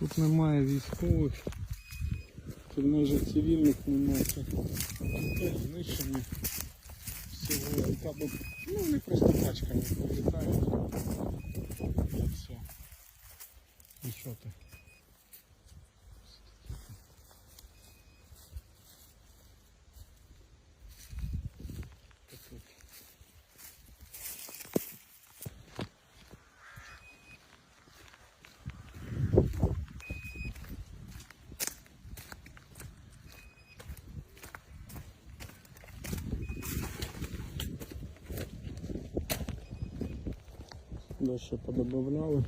Тут немає військових, тут майже цивільних немає. Знищені всього. Ну вони просто пачками прилітають. Ще подобавляли.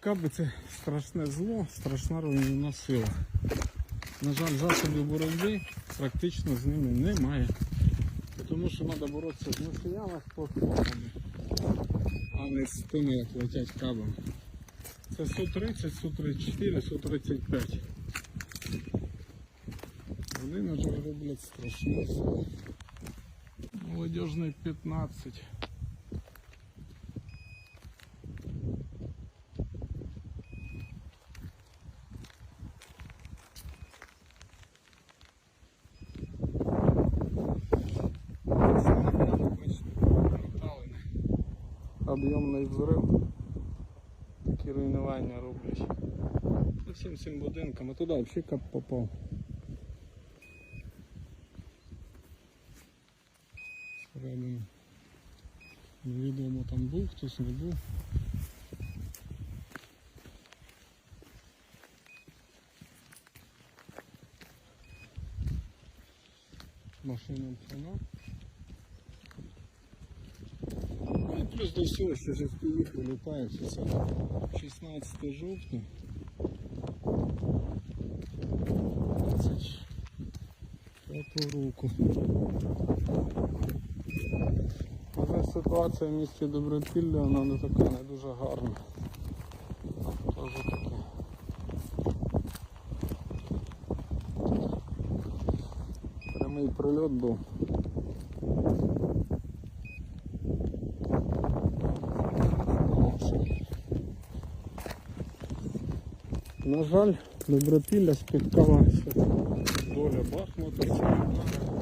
Каби це страшне зло, страшна руйнівна сила. На жаль, засобів боротьби практично з ними немає. Тому що треба боротися з носіями з а не з тими, як летять кабами. Це Су-30, Су-34, Су-35. Вони, на жаль, роблять страшно. Молодіжний 15. Об'ємний взрив. Такі руйнування роблять. По всім цим будинкам. А туди взагалі кап попав. Всередину. Невідомо там був, хтось не був. Машина ціна. Ну і плюс до всього, що ж їх вилітають. Це 16 жовтня. 25 року. Але ситуація в місті Добропілля, вона не така не дуже гарна. Прямий прильот був. На жаль, Добропілля спіткалася доля Бахмута.